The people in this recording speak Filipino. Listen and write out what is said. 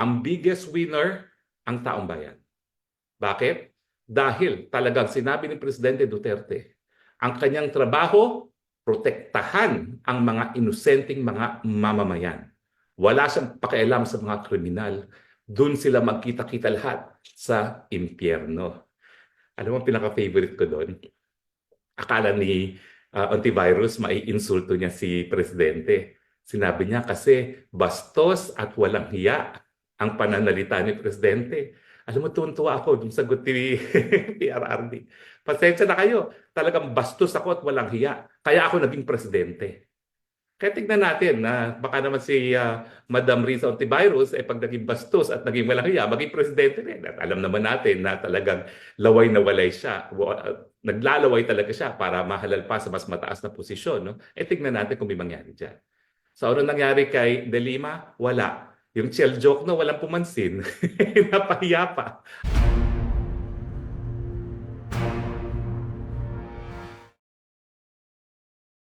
ang biggest winner ang taong bayan. Bakit? Dahil talagang sinabi ni Presidente Duterte, ang kanyang trabaho, protektahan ang mga inosenteng mga mamamayan. Wala siyang pakialam sa mga kriminal. Doon sila magkita-kita lahat sa impyerno. Alam mo, ang pinaka-favorite ko doon, akala ni uh, antivirus, maiinsulto niya si Presidente. Sinabi niya kasi bastos at walang hiya ang pananalita ni Presidente. Alam mo, tuwan-tuwa ako nung sagot ni PRRD. Pasensya na kayo. Talagang bastos ako at walang hiya. Kaya ako naging presidente. Kaya tignan natin na baka naman si ah, Madam Riza Ontivirus ay pag naging bastos at naging walang hiya, maging presidente rin. At alam naman natin na talagang laway na walay siya. Ah, Naglalaway talaga siya para mahalal pa sa mas mataas na posisyon. No? E tignan natin kung may mangyari dyan. So ano nangyari kay De Lima? Wala. Yung shell joke no, walang pumansin. Napahiya pa.